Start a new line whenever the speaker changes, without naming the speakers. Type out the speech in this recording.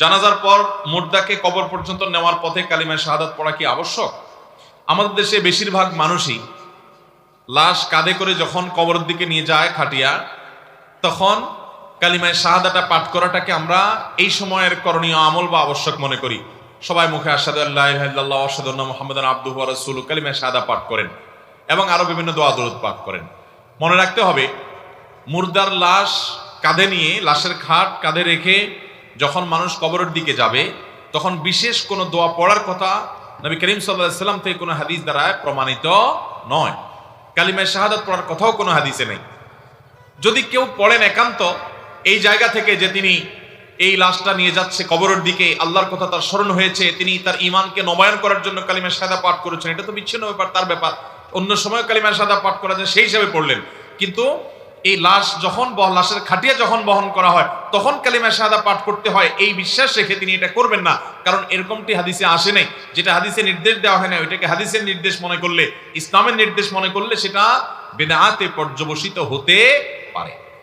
জানাজার পর মুর্দাকে কবর পর্যন্ত নেওয়ার পথে কালিমায় শাহাদাত পড়া কি আবশ্যক? আমাদের দেশে বেশিরভাগ মানুষই লাশ কাঁধে করে যখন কবরের দিকে নিয়ে যায় খাটিয়া, তখন কালিমায় শাহাদাটা পাঠ করাটাকে আমরা এই সময়ের করণীয় আমল বা আবশ্যক মনে করি। সবাই মুখে আসাদু আল্লাহ ইল্লাল্লাহ আসাদুল্লাহ মোহাম্মদ আব্দুহ রসুল কালিমায় শাহাদা পাঠ করেন এবং আরও বিভিন্ন দোয়া দরুদ পাঠ করেন। মনে রাখতে হবে, মুর্দার লাশ কাঁধে নিয়ে, লাশের খাট কাঁধে রেখে যখন মানুষ কবরের দিকে যাবে, তখন বিশেষ কোনো দোয়া পড়ার কথা নবী করিম সাল্লাহ সাল্লাম থেকে কোনো হাদিস দ্বারা প্রমাণিত নয়। কালিমায় শাহাদাত পড়ার কথাও কোনো হাদিসে নেই। যদি কেউ পড়েন একান্ত, এই জায়গা থেকে যে তিনি এই লাশটা নিয়ে যাচ্ছে কবরের দিকে, আল্লাহর কথা তার স্মরণ হয়েছে, তিনি তার ইমানকে নবায়ন করার জন্য কালিমা সাদা পাঠ করেছেন, এটা তো বিচ্ছিন্ন ব্যাপার, তার ব্যাপার। অন্য সময় কালিমা সাদা পাঠ করা যায়, সেই হিসাবে পড়লেন। কিন্তু এই লাশ যখন লাশের খাটিয়া যখন বহন করা হয়, তখন কালিমা শাহাদা পাঠ করতে হয়। এই বিশ্বাস রেখে তিনি এটা করবেন না। কারণ এরকমটি হাদিসে আসে নাই। যেটা হাদিসে নির্দেশ দেওয়া হয় না ওইটাকে হাদিসের নির্দেশ মনে করলে, ইসলামের নির্দেশ মনে করলে সেটা বেদাতে পর্যবসিত হতে পারে।